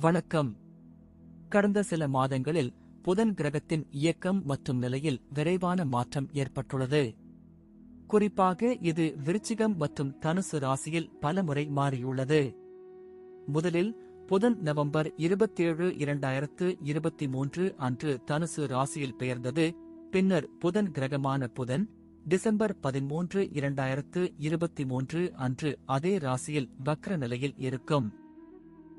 வணக்கம். கடந்த சில மாதங்களில் புதன் கிரகத்தின் இயக்கம் மற்றும் நிலையில் விரைவான மாற்றம் ஏற்பட்டுள்ளது. குறிப்பாக இது விருச்சிகம் மற்றும் தனுசு ராசியில் பலமுறை மாறியுள்ளது. முதலில் புதன் நவம்பர் இருபத்தேழு இரண்டாயிரத்து இருபத்தி மூன்று அன்று தனுசு ராசியில் பெயர்ந்தது. பின்னர் புதன் கிரகமான புதன் டிசம்பர் பதிமூன்று இரண்டாயிரத்து இருபத்தி மூன்று அன்று அதே ராசியில் வக்ர நிலையில் இருக்கும்.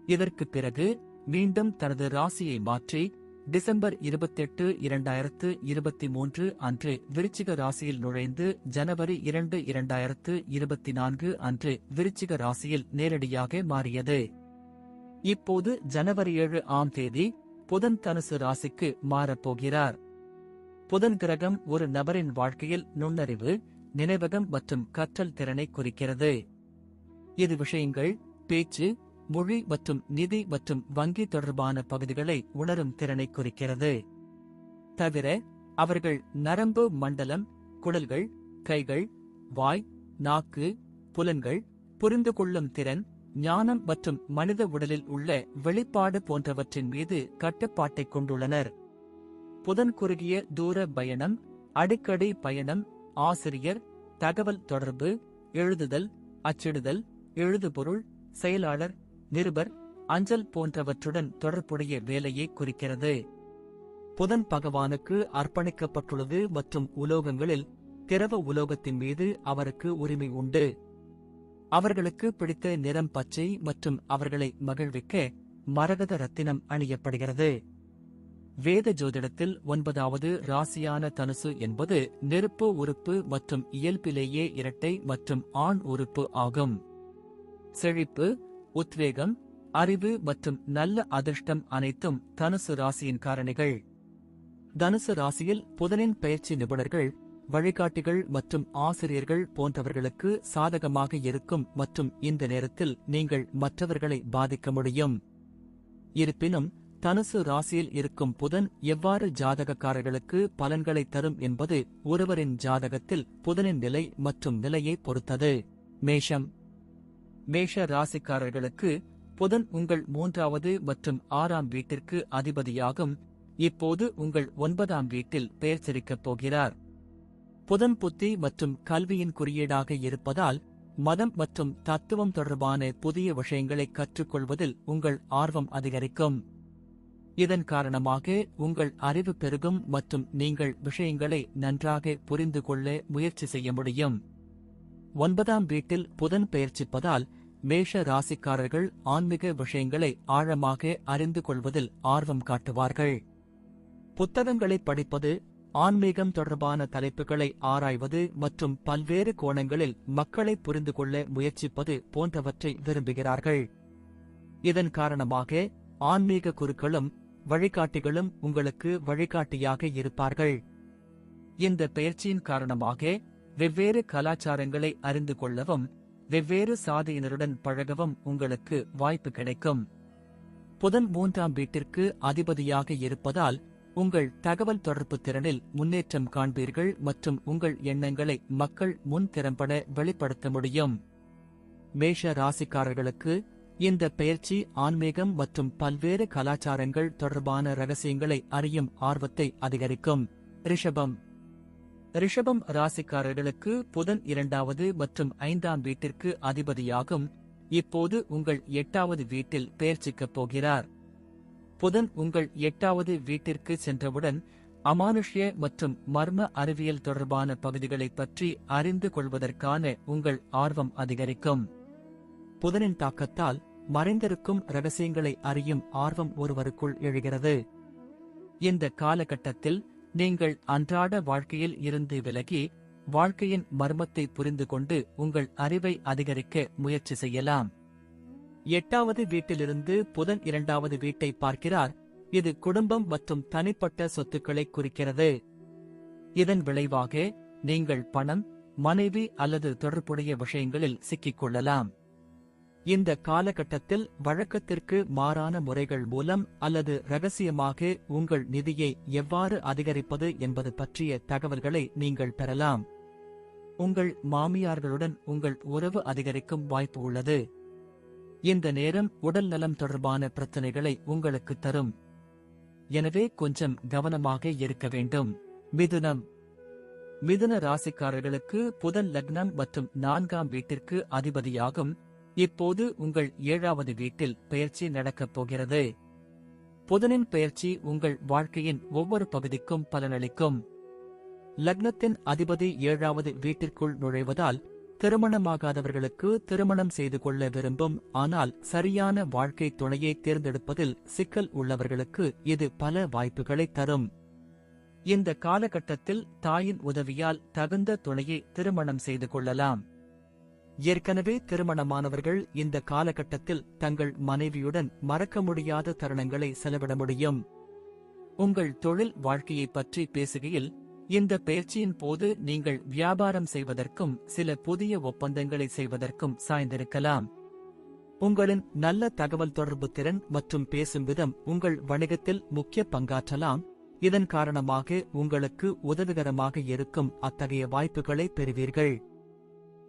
இதற்குப் பிறகு மீண்டும் தனது ராசியை மாற்றி டிசம்பர் இருபத்தெட்டு இரண்டாயிரத்து இருபத்தி மூன்று அன்று விருச்சிக ராசியில் நுழைந்து ஜனவரி இரண்டு இரண்டாயிரத்து இருபத்தி நான்கு அன்று விருச்சிக ராசியில் நேரடியாக மாறியது. இப்போது ஜனவரி ஏழு ஆம் தேதி புதன் தனுசு ராசிக்கு மாறப்போகிறார் புதன் கிரகம் ஒரு நபரின் வாழ்க்கையில் நுண்ணறிவு நினைவகம் மற்றும் கற்றல் திறனை குறிக்கிறது. இது விஷயங்கள் பேச்சு மொழி மற்றும் நிதி மற்றும் வங்கி தொடர்பான பகுதிகளை உணரும் திறனை குறிக்கிறது. தவிர அவர்கள் நரம்பு மண்டலம் குடல்கள் கைகள் வாய் நாக்கு புலன்கள் புரிந்து கொள்ளும் திறன் ஞானம் மற்றும் மனித உடலில் உள்ள வெளிப்பாடு போன்றவற்றின் மீது கட்டுப்பாட்டைக் கொண்டுள்ளனர். புதன் குறுகிய தூர பயணம் அடிக்கடி பயணம் ஆசிரியர் தகவல் தொடர்பு எழுதுதல் அச்சிடுதல் எழுதுபொருள் செயலாளர் நிருபர் அஞ்சல் போன்றவற்றுடன் தொடர்புடைய வேலையை குறிக்கிறது. புதன் பகவானுக்கு அர்ப்பணிக்கப்பட்டுள்ளது மற்றும் உலோகங்களில் திரவ உலோகத்தின் மீது அவருக்கு உரிமை உண்டு. அவர்களுக்கு பிடித்த நிறம் பச்சை மற்றும் அவர்களை மகிழ்விக்க மரகத ரத்தினம் அணியப்படுகிறது. வேத ஜோதிடத்தில் ஒன்பதாவது ராசியான தனுசு என்பது நெருப்பு உறுப்பு மற்றும் இயல்பிலேயே இரட்டை மற்றும் ஆண் உறுப்பு ஆகும். செழிப்பு உத்வேகம் அறிவு மற்றும் நல்ல அதிர்ஷ்டம் அனைத்தும் தனுசு ராசியின் காரணிகள். தனுசு ராசியில் புதனின் பயிற்சி நிபுணர்கள் வழிகாட்டிகள் மற்றும் ஆசிரியர்கள் போன்றவர்களுக்கு சாதகமாக இருக்கும் மற்றும் இந்த நேரத்தில் நீங்கள் மற்றவர்களை பாதிக்க முடியும். இருப்பினும் தனுசு ராசியில் இருக்கும் புதன் எவ்வாறு ஜாதகக்காரர்களுக்கு பலன்களை தரும் என்பது ஒருவரின் ஜாதகத்தில் புதனின் நிலை மற்றும் நிலையை பொறுத்தது. மேஷம் மேஷ ராசிக்காரர்களுக்கு புதன் உங்கள் மூன்றாவது மற்றும் ஆறாம் வீட்டிற்கு அதிபதியாகும். இப்போது உங்கள் ஒன்பதாம் வீட்டில் பெயர்ச்சிருக்கப் போகிறார். புதன் புத்தி மற்றும் கல்வியின் குறியீடாக இருப்பதால் மதம் மற்றும் தத்துவம் தொடர்பான புதிய விஷயங்களை கற்றுக்கொள்வதில் உங்கள் ஆர்வம் அதிகரிக்கும். இதன் காரணமாக உங்கள் அறிவு பெருகும் மற்றும் நீங்கள் விஷயங்களை நன்றாக புரிந்து கொள்ள முயற்சி செய்ய முடியும். ஒன்பதாம் வீட்டில் புதன் பெயர்ச்சிப்பதால் மேஷ ராசிக்காரர்கள் ஆன்மீக விஷயங்களை ஆழமாக அறிந்து கொள்வதில் ஆர்வம் காட்டுவார்கள். புத்தகங்களை படிப்பது ஆன்மீகம் தொடர்பான தலைப்புகளை ஆராய்வது மற்றும் பல்வேறு கோணங்களில் மக்களை புரிந்து கொள்ள முயற்சிப்பது போன்றவற்றை விரும்புகிறார்கள். இதன் காரணமாக ஆன்மீக குருக்களும் வழிகாட்டிகளும் உங்களுக்கு வழிகாட்டியாக இருப்பார்கள். இந்த பயிற்சியின் காரணமாக வெவ்வேறு கலாச்சாரங்களை அறிந்து கொள்ளவும் வெவ்வேறு சாதியினருடன் பழகவும் உங்களுக்கு வாய்ப்பு கிடைக்கும். புதன் மூன்றாம் வீட்டிற்கு அதிபதியாக இருப்பதால் உங்கள் தகவல் தொடர்பு திறனில் முன்னேற்றம் காண்பீர்கள் மற்றும் உங்கள் எண்ணங்களை மக்கள் முன் திறம்பட வெளிப்படுத்த முடியும். மேஷ ராசிக்காரர்களுக்கு இந்த பயிற்சி ஆன்மீகம் மற்றும் பல்வேறு கலாச்சாரங்கள் தொடர்பான ரகசியங்களை அறியும் ஆர்வத்தை அதிகரிக்கும். ரிஷபம். ரிஷபம் ராசிக்காரர்களுக்கு புதன் இரண்டாவது மற்றும் ஐந்தாம் வீட்டிற்கு அதிபதியாகும். இப்போது உங்கள் எட்டாவது வீட்டில் பெயர்ச்சிக்கப் போகிறார். புதன் உங்கள் எட்டாவது வீட்டிற்கு சென்றவுடன் அமானுஷ்ய மற்றும் மர்ம அறிவியல் தொடர்பான பகுதிகளைப் பற்றி அறிந்து கொள்வதற்கான உங்கள் ஆர்வம் அதிகரிக்கும். புதனின் தாக்கத்தால் மறைந்திருக்கும் ரகசியங்களை அறியும் ஆர்வம் ஒருவருக்குள் எழுகிறது. இந்த காலகட்டத்தில் நீங்கள் அன்றாட வாழ்க்கையில் இருந்து விலகி வாழ்க்கையின் மர்மத்தை புரிந்து கொண்டு உங்கள் அறிவை அதிகரிக்க முயற்சி செய்யலாம். எட்டாவது வீட்டிலிருந்து புதன் இரண்டாவது வீட்டை பார்க்கிறார். இது குடும்பம் மற்றும் தனிப்பட்ட சொத்துக்களை குறிக்கிறது. இதன் விளைவாக நீங்கள் பணம் மனைவி அல்லது தொடர்புடைய விஷயங்களில் சிக்கிக்கொள்ளலாம் இந்த காலகட்டத்தில் வழக்கத்திற்கு மாறான முறைகள் மூலம் அல்லது ரகசியமாக உங்கள் நிதியை எவ்வாறு அதிகரிப்பது என்பது பற்றிய தகவல்களை நீங்கள் பெறலாம். உங்கள் மாமியார்களுடன் உங்கள் உறவு அதிகரிக்கும் வாய்ப்பு உள்ளது. இந்த நேரம் உடல் நலம் தொடர்பான பிரச்சனைகளை உங்களுக்கு தரும். எனவே கொஞ்சம் கவனமாக இருக்க வேண்டும். மிதுனம். மிதுன ராசிக்காரர்களுக்கு புதன் லக்னம் மற்றும் நான்காம் வீட்டிற்கு அதிபதியாகும் இப்போது உங்கள் ஏழாவது வீட்டில் பெயர்ச்சி நடக்கப் போகிறது. புதனின் பெயர்ச்சி உங்கள் வாழ்க்கையின் ஒவ்வொரு பகுதிக்கும் பலனளிக்கும். லக்னத்தின் அதிபதி ஏழாவது வீட்டிற்குள் நுழைவதால் திருமணமாகாதவர்களுக்கு திருமணம் செய்து கொள்ள விரும்பும் ஆனால் சரியான வாழ்க்கை துணையை தேர்ந்தெடுப்பதில் சிக்கல் உள்ளவர்களுக்கு இது பல வாய்ப்புகளை தரும். இந்த காலகட்டத்தில் தாயின் உதவியால் தகுந்த துணையை திருமணம் செய்து கொள்ளலாம். ஏற்கனவே திருமணமானவர்கள் இந்த காலகட்டத்தில் தங்கள் மனைவியுடன் மறக்க முடியாத தருணங்களை செலவிட முடியும். உங்கள் தொழில் வாழ்க்கையைப் பற்றி பேசுகையில் இந்த பயிற்சியின் போது நீங்கள் வியாபாரம் செய்வதற்கும் சில புதிய ஒப்பந்தங்களை செய்வதற்கும் சாய்ந்திருக்கலாம். உங்களின் நல்ல தகவல் தொடர்பு திறன் மற்றும் பேசும் விதம் உங்கள் வணிகத்தில் முக்கிய பங்காற்றலாம். இதன் காரணமாக உங்களுக்கு உதவிகரமாக இருக்கும் அத்தகைய வாய்ப்புகளை பெறுவீர்கள்.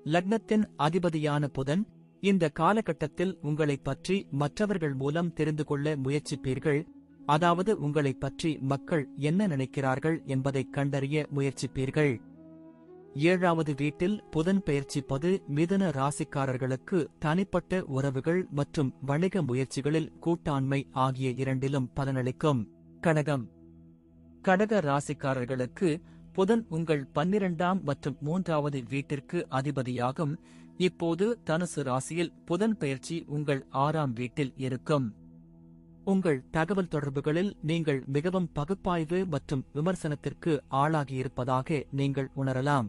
லக்னத்தின் அதிபதியான புதன் இந்த காலகட்டத்தில் உங்களைப் பற்றி மற்றவர்கள் மூலம் தெரிந்து கொள்ள முயற்சிப்பீர்கள். அதாவது உங்களைப் பற்றி மக்கள் என்ன நினைக்கிறார்கள் என்பதைக் கண்டறிய முயற்சிப்பீர்கள். ஏழாவது வீட்டில் புதன் பெயர்ச்சிப்பது மிதன ராசிக்காரர்களுக்கு தனிப்பட்ட உறவுகள் மற்றும் வணிக முயற்சிகளில் கூட்டாண்மை ஆகிய இரண்டிலும் பலனளிக்கும். கடகம். கடக ராசிக்காரர்களுக்கு புதன் உங்கள் பன்னிரண்டாம் மற்றும் மூன்றாவது வீட்டிற்கு அதிபதியாகும். இப்போது தனுசு ராசியில் புதன் பயிற்சி உங்கள் ஆறாம் வீட்டில் இருக்கும். உங்கள் தகவல் தொடர்புகளில் நீங்கள் மிகவும் பகுப்பாய்வு மற்றும் விமர்சனத்திற்கு ஆளாகியிருப்பதாக நீங்கள் உணரலாம்.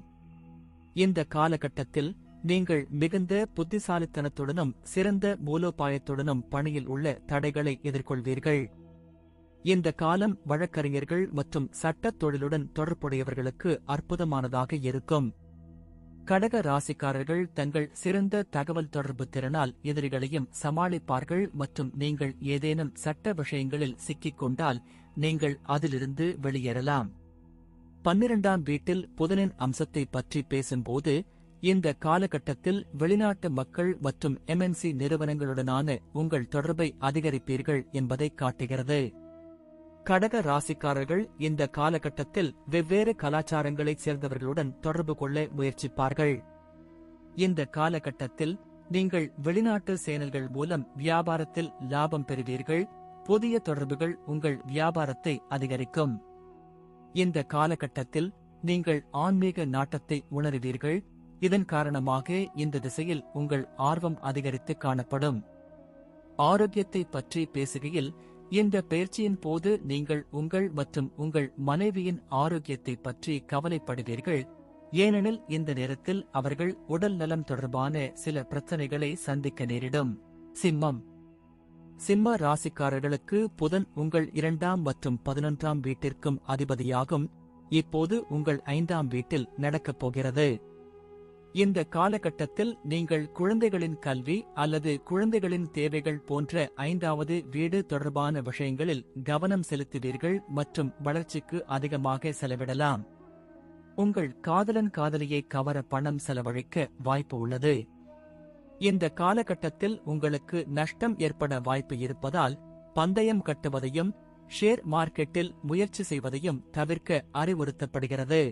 இந்த காலகட்டத்தில் நீங்கள் மிகுந்த புத்திசாலித்தனத்துடனும் சிறந்த மூலோபாயத்துடனும் பணியில் உள்ள தடைகளை எதிர்கொள்வீர்கள். இந்த காலம் வழக்கறிஞர்கள் மற்றும் சட்டத் தொழிலுடன் தொடர்புடையவர்களுக்கு அற்புதமானதாக இருக்கும். கடக ராசிக்காரர்கள் தங்கள் சிறந்த தகவல் தொடர்பு திறனால் எதிரிகளையும் சமாளிப்பார்கள் மற்றும் நீங்கள் ஏதேனும் சட்ட விஷயங்களில் சிக்கிக் கொண்டால் நீங்கள் அதிலிருந்து வெளியேறலாம். பன்னிரண்டாம் வீட்டில் புதனின் அம்சத்தை பற்றி பேசும்போது இந்த காலகட்டத்தில் வெளிநாட்டு மக்கள் மற்றும் எம்என்சி நிறுவனங்களுடனான உங்கள் தொடர்பை அதிகரிப்பீர்கள் என்பதை காட்டுகிறது. கடக ராசிக்காரர்கள் இந்த காலகட்டத்தில் வெவ்வேறு கலாச்சாரங்களைச் சேர்ந்தவர்களுடன் தொடர்பு கொள்ள முயற்சிப்பார்கள். இந்த காலகட்டத்தில் நீங்கள் வெளிநாட்டு சேனல்கள் மூலம் வியாபாரத்தில் லாபம் பெறுவீர்கள். புதிய தொடர்புகள் உங்கள் வியாபாரத்தை அதிகரிக்கும். இந்த காலகட்டத்தில் நீங்கள் ஆன்மீக நாட்டத்தை உணருவீர்கள். இதன் காரணமாக இந்த திசையில் உங்கள் ஆர்வம் அதிகரித்து காணப்படும். ஆரோக்கியத்தை பற்றி பேசுகையில் இந்த பயிற்சியின் போது நீங்கள் உங்கள் மற்றும் உங்கள் மனைவியின் ஆரோக்கியத்தை பற்றி கவலைப்படுவீர்கள். ஏனெனில் இந்த நேரத்தில் அவர்கள் உடல் நலம் தொடர்பான சில பிரச்சனைகளை சந்திக்க நேரிடும். சிம்மம். சிம்ம ராசிக்காரர்களுக்கு புதன் உங்கள் இரண்டாம் மற்றும் பதினொன்றாம் வீட்டிற்கும் அதிபதியாகும். இப்போது உங்கள் ஐந்தாம் வீட்டில் நடக்கப் போகிறது. இந்த காலகட்டத்தில் நீங்கள் குழந்தைகளின் கல்வி அல்லது குழந்தைகளின் தேவைகள் போன்ற ஐந்தாவது வீடு தொடர்பான விஷயங்களில் கவனம் செலுத்துவீர்கள் மற்றும் வளர்ச்சிக்கு அதிகமாக செலவிடலாம். உங்கள் காதலன் காதலியை கவர பணம் செலவழிக்க வாய்ப்பு உள்ளது. இந்த காலகட்டத்தில் உங்களுக்கு நஷ்டம் ஏற்பட வாய்ப்பு இருப்பதால் பந்தயம் கட்டுவதையும் ஷேர் மார்க்கெட்டில் முயற்சி செய்வதையும் தவிர்க்க அறிவுறுத்தப்படுகிறது.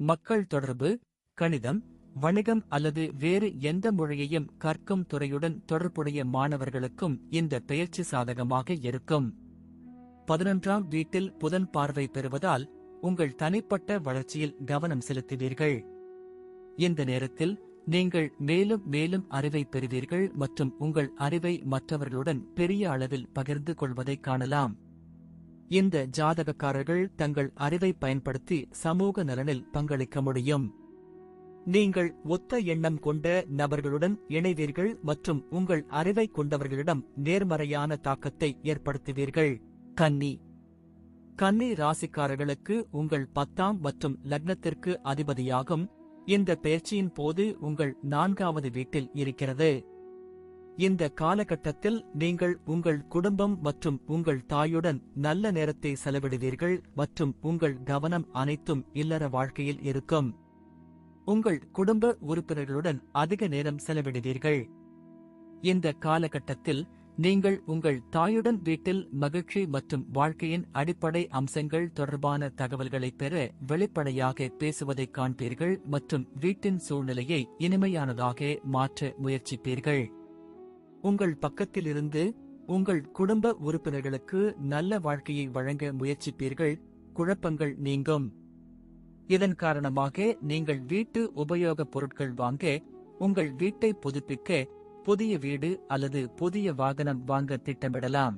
மக்கள் தொடர்பு கணிதம் வணிகம் அல்லது வேறு எந்த மொழியையும் கற்கும் துறையுடன் தொடர்புடைய மாணவர்களுக்கும் இந்த பெயர்ச்சி சாதகமாக இருக்கும். பதினொன்றாம் வீட்டில் புதன் பார்வை பெறுவதால் உங்கள் தனிப்பட்ட வளர்ச்சியில் கவனம் செலுத்துவீர்கள். இந்த நேரத்தில் நீங்கள் மேலும் மேலும் அறிவை பெறுவீர்கள் மற்றும் உங்கள் அறிவை மற்றவர்களுடன் பெரிய அளவில் பகிர்ந்து கொள்வதை காணலாம். இந்த ஜாதகக்காரர்கள் தங்கள் அறிவை பயன்படுத்தி சமூக நலனில் பங்களிக்க முடியும். நீங்கள் ஒத்த எண்ணம் கொண்ட நபர்களுடன் இணைவீர்கள் மற்றும் உங்கள் அறிவை கொண்டவர்களிடம் நேர்மறையான தாக்கத்தை ஏற்படுத்துவீர்கள். கன்னி. கன்னி ராசிக்காரர்களுக்கு உங்கள் பத்தாம் மற்றும் லக்னத்திற்கு அதிபதியாகும். இந்த பெயர்ச்சியின் போது உங்கள் நான்காவது வீட்டில் இருக்கிறது. இந்த காலகட்டத்தில் நீங்கள் உங்கள் குடும்பம் மற்றும் உங்கள் தாயுடன் நல்ல நேரத்தை செலவிடுவீர்கள் மற்றும் உங்கள் கவனம் அனைத்தும் இல்லற வாழ்க்கையில் இருக்கும். உங்கள் குடும்ப உறுப்பினர்களுடன் அதிக நேரம் செலவிடுவீர்கள். இந்த காலகட்டத்தில் நீங்கள் உங்கள் தாயுடன் வீட்டில் மகிழ்ச்சி மற்றும் வாழ்க்கையின் அடிப்படை அம்சங்கள் தொடர்பான தகவல்களை பெற வெளிப்படையாக பேசுவதைக் காண்பீர்கள் மற்றும் வீட்டின் சூழ்நிலையை இனிமையானதாக மாற்ற முயற்சிப்பீர்கள். உங்கள் பக்கத்திலிருந்து உங்கள் குடும்ப உறுப்பினர்களுக்கு நல்ல வாழ்க்கையை வழங்க முயற்சிப்பீர்கள். குழப்பங்கள் நீங்கும். இதன் காரணமாக நீங்கள் வீட்டு உபயோகப் பொருட்கள் வாங்க உங்கள் வீட்டை புதுப்பிக்க புதிய வீடு அல்லது புதிய வாகனம் வாங்க திட்டமிடலாம்.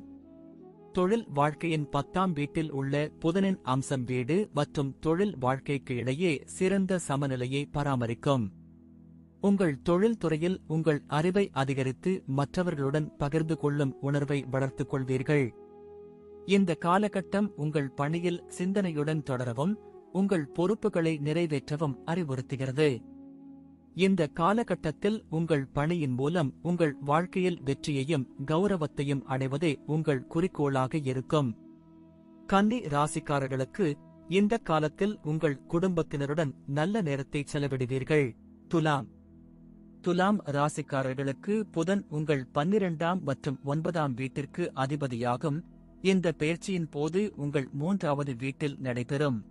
தொழில் வாழ்க்கையின் பத்தாம் வீட்டில் உள்ள புதனின் அம்சம் வீடு மற்றும் தொழில் வாழ்க்கைக்கு இடையே சிறந்த சமநிலையை பராமரிக்கும். உங்கள் தொழில் துறையில் உங்கள் அறிவை அதிகரித்து மற்றவர்களுடன் பகிர்ந்து கொள்ளும் உணர்வை வளர்த்துக் கொள்வீர்கள். இந்த காலகட்டம் உங்கள் பணியில் சிந்தனையுடன் தொடரவும் உங்கள் பொறுப்புகளை நிறைவேற்றவும் அறிவுறுத்துகிறது. இந்த காலகட்டத்தில் உங்கள் பணியின் மூலம் உங்கள் வாழ்க்கையில் வெற்றியையும் கௌரவத்தையும் அடைவதே உங்கள் குறிக்கோளாக இருக்கும். கன்னி ராசிக்காரர்களுக்கு இந்த காலத்தில் உங்கள் குடும்பத்தினருடன் நல்ல நேரத்தை செலவிடுவீர்கள். துலாம். துலாம் ராசிக்காரர்களுக்கு புதன் உங்கள் பன்னிரண்டாம் மற்றும் ஒன்பதாம் வீட்டிற்கு அதிபதியாகும். இந்த பெயர்ச்சியின் போது உங்கள் மூன்றாவது வீட்டில் நடைபெறும்.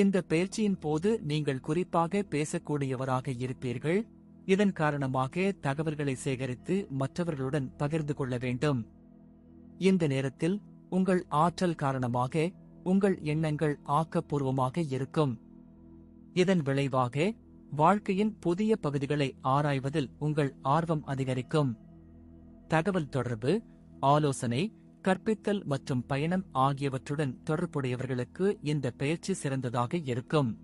இந்த பயிற்சியின் போது நீங்கள் குறிப்பாக பேசக்கூடியவராக இருப்பீர்கள். இதன் காரணமாக தகவல்களை சேகரித்து மற்றவர்களுடன் பகிர்ந்து கொள்ள வேண்டும். இந்த நேரத்தில் உங்கள் ஆற்றல் காரணமாக உங்கள் எண்ணங்கள் ஆக்கப்பூர்வமாக இருக்கும். இதன் விளைவாக வாழ்க்கையின் புதிய பகுதிகளை ஆராய்வதில் உங்கள் ஆர்வம் அதிகரிக்கும். தகவல் தொடர்பு ஆலோசனை கற்பித்தல் மற்றும் பயணம் ஆகியவற்றுடன் தொடர்புடையவர்களுக்கு இந்த பயிற்சி சிறந்ததாக இருக்கும்.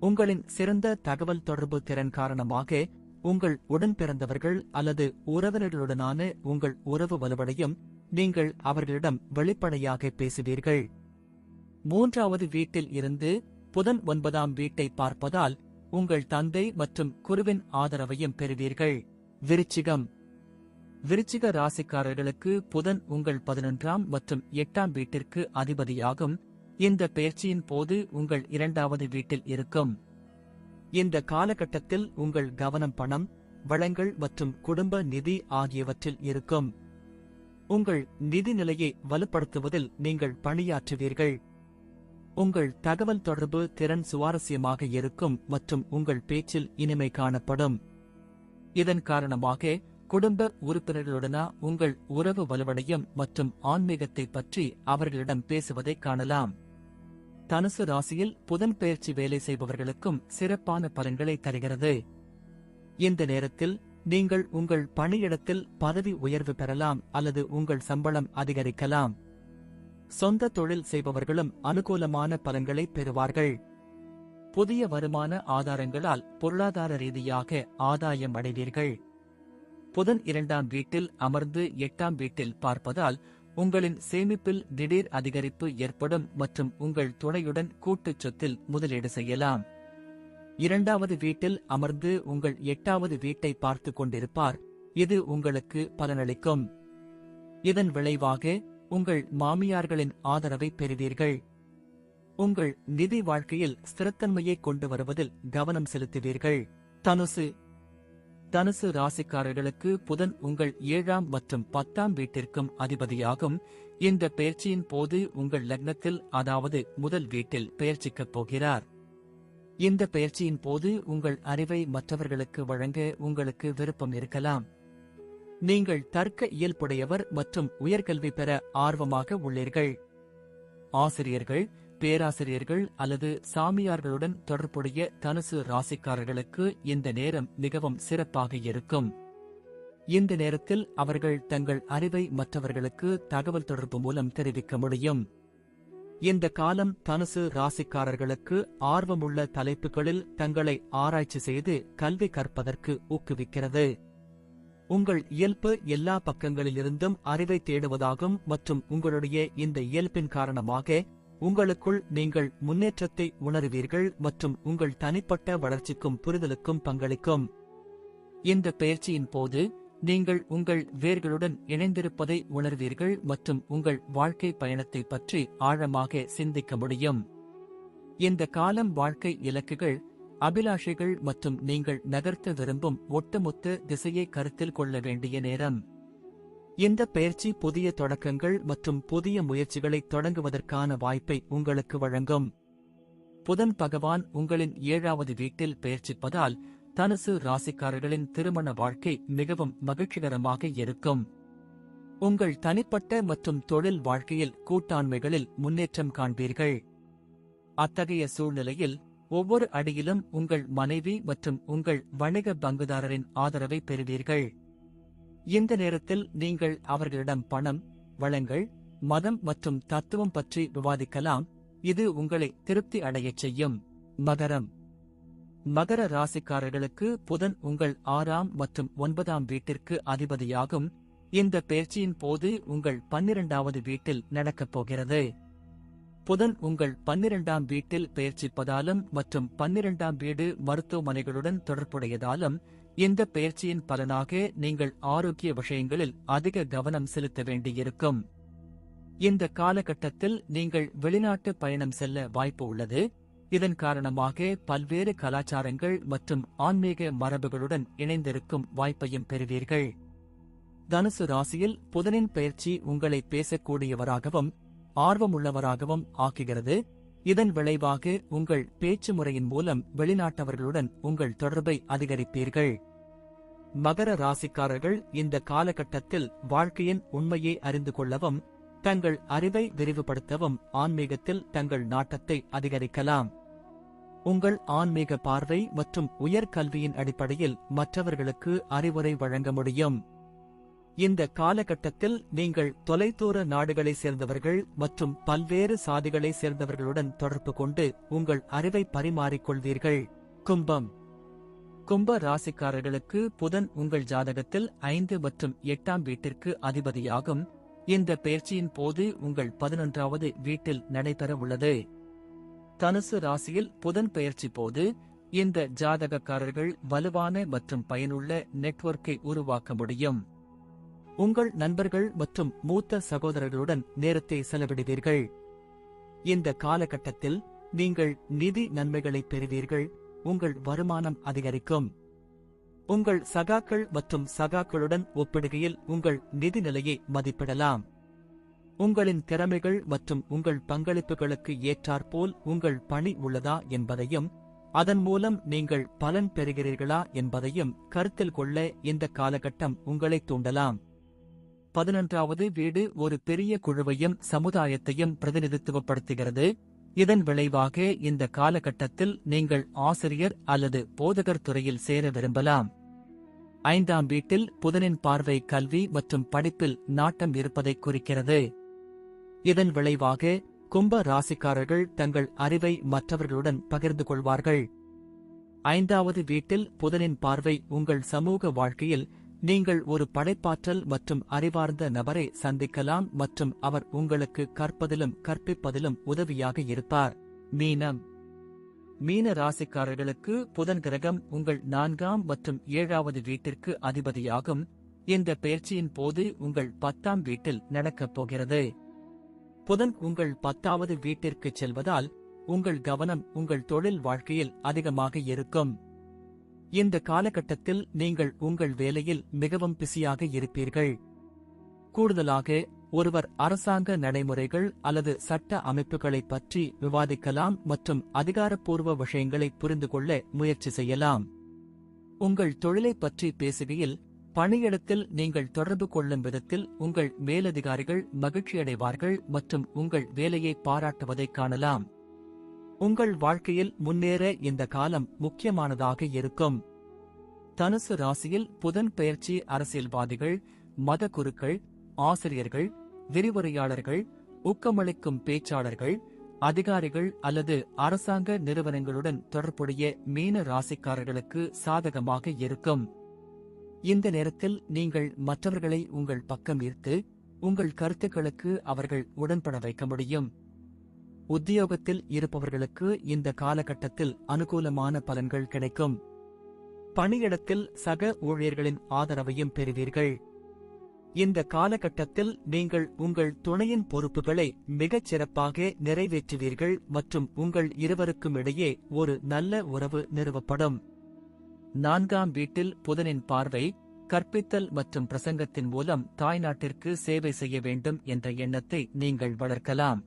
உங்களின் சிறந்த தகவல் தொடர்பு திறன் காரணமாக உங்கள் உடன் பிறந்தவர்கள் அல்லது உறவினர்களுடனான உங்கள் உறவு வலுவடையும் நீங்கள் அவர்களிடம் வெளிப்படையாக பேசுவீர்கள். மூன்றாவது வீட்டில் இருந்து புதன் ஒன்பதாம் வீட்டை பார்ப்பதால் உங்கள் தந்தை மற்றும் குருவின் ஆதரவையும் பெறுவீர்கள். விருச்சிகம் விருச்சிக ராசிக்காரர்களுக்கு புதன் உங்கள் பதினொன்றாம் மற்றும் எட்டாம் வீட்டிற்கு அதிபதியாகும். இந்த பயிற்சியின் போது உங்கள் இரண்டாவது வீட்டில் இருக்கும். இந்த காலகட்டத்தில் உங்கள் கவனம் பணம் வளங்கள் மற்றும் குடும்ப நிதி ஆகியவற்றில் இருக்கும். உங்கள் நிதி நிலையை வலுப்படுத்துவதில் நீங்கள் பணியாற்றுவீர்கள். உங்கள் தகவல் தொடர்பு திறன் சுவாரஸ்யமாக இருக்கும் மற்றும் உங்கள் பேச்சில் இனிமை காணப்படும். இதன் காரணமாக குடும்ப உறுப்பினர்களுடனா உங்கள் உறவு வலுவடையும் மற்றும் ஆன்மீகத்தை பற்றி அவர்களிடம் பேசுவதை காணலாம். தனுசு ராசியில் புதன் பயிற்சி வேலை செய்பவர்களுக்கும் சிறப்பான பலன்களை தருகிறது. இந்த நேரத்தில் நீங்கள் உங்கள் பணியிடத்தில் பதவி உயர்வு பெறலாம் அல்லது உங்கள் சம்பளம் அதிகரிக்கலாம். சொந்த தொழில் செய்பவர்களும் அனுகூலமான பலன்களை பெறுவார்கள். புதிய வருமான ஆதாரங்களால் பொருளாதார ரீதியாக ஆதாயம் அடைவீர்கள். புதன் இரண்டாம் வீட்டில் அமர்ந்து எட்டாம் வீட்டில் பார்ப்பதால் உங்களின் சேமிப்பில் திடீர் அதிகரிப்பு ஏற்படும் மற்றும் உங்கள் துணையுடன் கூட்டுச் சொத்தில் முதலீடு செய்யலாம். இரண்டாவது வீட்டில் அமர்ந்து உங்கள் எட்டாவது வீட்டை பார்த்து கொண்டிருப்பார். இது உங்களுக்கு பலனளிக்கும். இதன் விளைவாக உங்கள் மாமியார்களின் ஆதரவை பெறுவீர்கள். உங்கள் நிதி வாழ்க்கையில் ஸ்திரத்தன்மையை கொண்டு வருவதில் கவனம் செலுத்துவீர்கள். தனுசு தனுசு ராசிக்காரர்களுக்கு புதன் உங்கள் ஏழாம் மற்றும் பத்தாம் வீட்டிற்கும் அதிபதியாகும். இந்த பெயர்ச்சியின் போது உங்கள் லக்னத்தில் அதாவது முதல் வீட்டில் பெயர்ச்சிக்கப் போகிறார். இந்த பெயர்ச்சியின் போது உங்கள் அறிவை மற்றவர்களுக்கு வழங்க உங்களுக்கு விருப்பம் இருக்கலாம். நீங்கள் தர்க்க இயல்புடையவர் மற்றும் உயர்கல்வி பெற ஆர்வமாக உள்ளீர்கள். ஆசிரியர்கள் பேராசிரியர்கள் அல்லது சாமியார்களுடன் தொடர்புடைய தனுசு ராசிக்காரர்களுக்கு இந்த நேரம் மிகவும் சிறப்பாக இருக்கும். இந்த நேரத்தில் அவர்கள் தங்கள் அறிவை மற்றவர்களுக்கு தகவல் தொடர்பு மூலம் தெரிவிக்க முடியும். இந்த காலம் தனுசு ராசிக்காரர்களுக்கு ஆர்வமுள்ள தலைப்புகளில் தங்களை ஆராய்ச்சி செய்து கல்வி கற்பதற்கு ஊக்குவிக்கிறது. உங்கள் இயல்பு எல்லா பக்கங்களிலிருந்தும் அறிவை தேடுவதாகும் மற்றும் உங்களுடைய இந்த இயல்பின் காரணமாக உங்களுக்குள் நீங்கள் முன்னேற்றத்தை உணருவீர்கள் மற்றும் உங்கள் தனிப்பட்ட வளர்ச்சிக்கும் புரிதலுக்கும் பங்களிக்கும். இந்த பயிற்சியின் போது நீங்கள் உங்கள் வேர்களுடன் இணைந்திருப்பதை உணர்வீர்கள் மற்றும் உங்கள் வாழ்க்கை பயணத்தை பற்றி ஆழமாக சிந்திக்க முடியும். இந்த காலம் வாழ்க்கை இலக்குகள் அபிலாஷைகள் மற்றும் நீங்கள் நகர்த்த விரும்பும் ஒட்டுமொத்த திசையை கருத்தில் கொள்ள வேண்டிய நேரம். இந்த பயிற்சி புதிய தொடக்கங்கள் மற்றும் புதிய முயற்சிகளை தொடங்குவதற்கான வாய்ப்பை உங்களுக்கு வழங்கும். புதன் பகவான் உங்களின் ஏழாவது வீட்டில் பெயர்ச்சிப்பதால் தனுசு ராசிக்காரர்களின் திருமண வாழ்க்கை மிகவும் மகிழ்ச்சிகரமாக இருக்கும். உங்கள் தனிப்பட்ட மற்றும் தொழில் வாழ்க்கையில் கூட்டாண்மைகளில் முன்னேற்றம் காண்பீர்கள். அத்தகைய சூழ்நிலையில் ஒவ்வொரு அடியிலும் உங்கள் மனைவி மற்றும் உங்கள் வணிக பங்குதாரரின் ஆதரவை பெறுவீர்கள். இந்த நேரத்தில் நீங்கள் அவர்களிடம் பணம் வளங்கள் மதம் மற்றும் தத்துவம் பற்றி விவாதிக்கலாம். இது உங்களை திருப்தி அடையச் செய்யும். மகரம். மகர ராசிக்காரர்களுக்கு புதன் உங்கள் ஆறாம் மற்றும் ஒன்பதாம் வீட்டிற்கு அதிபதியாகும். இந்த பயிற்சியின் போது உங்கள் பன்னிரண்டாவது வீட்டில் நடக்கப் போகிறது. புதன் உங்கள் பன்னிரண்டாம் வீட்டில் பெயர்ச்சிப்பதாலும் மற்றும் பன்னிரண்டாம் வீடு மருத்துவமனைகளுடன் தொடர்புடையதாலும் இந்த பெயர்ச்சியின் பலனாக நீங்கள் ஆரோக்கிய விஷயங்களில் அதிக கவனம் செலுத்த வேண்டியிருக்கும். இந்த காலகட்டத்தில் நீங்கள் வெளிநாட்டு பயணம் செல்ல வாய்ப்பு உள்ளது. இதன் காரணமாக பல்வேறு கலாச்சாரங்கள் மற்றும் ஆன்மீக மரபுகளுடன் இணைந்திருக்கும் வாய்ப்பையும் பெறுவீர்கள். தனுசு ராசியில் புதனின் பயிற்சி உங்களை பேசக்கூடியவராகவும் ஆர்வமுள்ளவராகவும் ஆக்குகிறது. இதன் விளைவாக உங்கள் பேச்சு முறையின் மூலம் வெளிநாட்டவர்களுடன் உங்கள் தொடர்பை அதிகரிப்பீர்கள். மகர ராசிக்காரர்கள் இந்த காலகட்டத்தில் வாழ்க்கையின் உண்மையை அறிந்து கொள்ளவும் தங்கள் அறிவை விரிவுபடுத்தவும் ஆன்மீகத்தில் தங்கள் நாட்டத்தை அதிகரிக்கலாம். உங்கள் ஆன்மீக பார்வை மற்றும் உயர்கல்வியின் அடிப்படையில் மற்றவர்களுக்கு அறிவுரை வழங்க முடியும். இந்த காலகட்டத்தில் நீங்கள் தொலைதூர நாடுகளை சேர்ந்தவர்கள் மற்றும் பல்வேறு சாதிகளை சேர்ந்தவர்களுடன் தொடர்பு கொண்டு உங்கள் அறிவை பரிமாறிக்கொள்வீர்கள். கும்பம். கும்ப ராசிக்காரர்களுக்கு புதன் உங்கள் ஜாதகத்தில் ஐந்து மற்றும் எட்டாம் வீட்டிற்கு அதிபதியாகும். இந்த பயிற்சியின் போது உங்கள் பதினொன்றாவது வீட்டில் நடைபெற உள்ளது. தனுசு ராசியில் புதன் பயிற்சி போது இந்த ஜாதகக்காரர்கள் வலுவான மற்றும் பயனுள்ள நெட்வொர்க்கை உருவாக்க முடியும். உங்கள் நண்பர்கள் மற்றும் மூத்த சகோதரர்களுடன் நேரத்தை செலவிடுவீர்கள். இந்த காலகட்டத்தில் நீங்கள் நிதி நன்மைகளை பெறுவீர்கள். உங்கள் வருமானம் அதிகரிக்கும். உங்கள் சகாக்கள் மற்றும் சகாக்களுடன் ஒப்பிடுகையில் உங்கள் நிதிநிலையை மதிப்பிடலாம். உங்களின் திறமைகள் மற்றும் உங்கள் பங்களிப்புகளுக்கு ஏற்றாற்போல் உங்கள் பணி உள்ளதா என்பதையும் அதன் மூலம் நீங்கள் பலன் பெறுகிறீர்களா என்பதையும் கருத்தில் கொள்ள இந்த காலகட்டம் உங்களை தூண்டலாம். பதினொன்றாவது வீடு ஒரு பெரிய குழுவையும் சமுதாயத்தையும் பிரதிநிதித்துவப்படுத்துகிறது. இதன் விளைவாக இந்த காலகட்டத்தில் நீங்கள் ஆசிரியர் அல்லது போதகர் துறையில் சேர விரும்பலாம். ஐந்தாம் வீட்டில் புதனின் பார்வை கல்வி மற்றும் படிப்பில் நாட்டம் இருப்பதை குறிக்கிறது. இதன் விளைவாக கும்ப ராசிக்காரர்கள் தங்கள் அறிவை மற்றவர்களுடன் பகிர்ந்து கொள்வார்கள். ஐந்தாவது வீட்டில் புதனின் பார்வை உங்கள் சமூக வாழ்க்கையில் நீங்கள் ஒரு படைப்பாற்றல் மற்றும் அறிவார்ந்த நபரை சந்திக்கலாம் மற்றும் அவர் உங்களுக்கு கற்பதிலும் கற்பிப்பதிலும் உதவியாக இருப்பார். மீனம். மீன ராசிக்காரர்களுக்கு புதன் கிரகம் உங்கள் நான்காம் மற்றும் ஏழாவது வீட்டிற்கு அதிபதியாகும். இந்த பயிற்சியின் போது உங்கள் பத்தாம் வீட்டில் நடக்கப் போகிறது. புதன் உங்கள் பத்தாவது வீட்டிற்குச் செல்வதால் உங்கள் கவனம் உங்கள் தொழில் வாழ்க்கையில் அதிகமாக இருக்கும். இந்த காலகட்டத்தில் நீங்கள் உங்கள் வேலையில் மிகவும் பிஸியாக இருப்பீர்கள். கூடுதலாக ஒருவர் அரசாங்க நடைமுறைகள் அல்லது சட்ட அமைப்புகளைப் பற்றி விவாதிக்கலாம் மற்றும் அதிகாரப்பூர்வ விஷயங்களை புரிந்து கொள்ள முயற்சி செய்யலாம். உங்கள் தொழிலைப் பற்றி பேசுகையில் பணியிடத்தில் நீங்கள் தொடர்பு கொள்ளும் விதத்தில் உங்கள் மேலதிகாரிகள் மகிழ்ச்சியடைவார்கள் மற்றும் உங்கள் வேலையை பாராட்டுவதைக் காணலாம். உங்கள் வாழ்க்கையில் முன்னேற இந்த காலம் முக்கியமானதாக இருக்கும். தனுசு ராசியில் புதன் பெயர்ச்சி அரசியல்வாதிகள் மத குருக்கள் ஆசிரியர்கள் விரிவுரையாளர்கள் ஊக்கமளிக்கும் பேச்சாளர்கள் அதிகாரிகள் அல்லது அரசாங்க நிறுவனங்களுடன் தொடர்புடைய மீன ராசிக்காரர்களுக்கு சாதகமாக இருக்கும். இந்த நேரத்தில் நீங்கள் மற்றவர்களை உங்கள் பக்கம் ஈர்த்து உங்கள் கருத்துக்களுக்கு அவர்கள் உடன்பட வைக்க முடியும். உத்தியோகத்தில் இருப்பவர்களுக்கு இந்த காலகட்டத்தில் அனுகூலமான பலன்கள் கிடைக்கும். பணியிடத்தில் சக ஊழியர்களின் ஆதரவையும் பெறுவீர்கள். இந்த காலகட்டத்தில் நீங்கள் உங்கள் துணையின் பொறுப்புகளை மிகச் சிறப்பாக நிறைவேற்றுவீர்கள் மற்றும் உங்கள் இருவருக்கும் இடையே ஒரு நல்ல உறவு நிறுவப்படும். நான்காம் வீட்டில் புதனின் பார்வை கற்பித்தல் மற்றும் பிரசங்கத்தின் மூலம் தாய்நாட்டிற்கு சேவை செய்ய வேண்டும் என்ற எண்ணத்தை நீங்கள் வளர்க்கலாம்.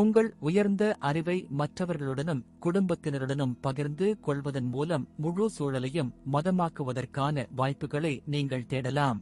உங்கள் உயர்ந்த அறிவை மற்றவர்களுடனும் குடும்பத்தினருடனும் பகிர்ந்து கொள்வதன் மூலம் முழு சூழலையும் மதமாக்குவதற்கான வாய்ப்புகளை நீங்கள் தேடலாம்.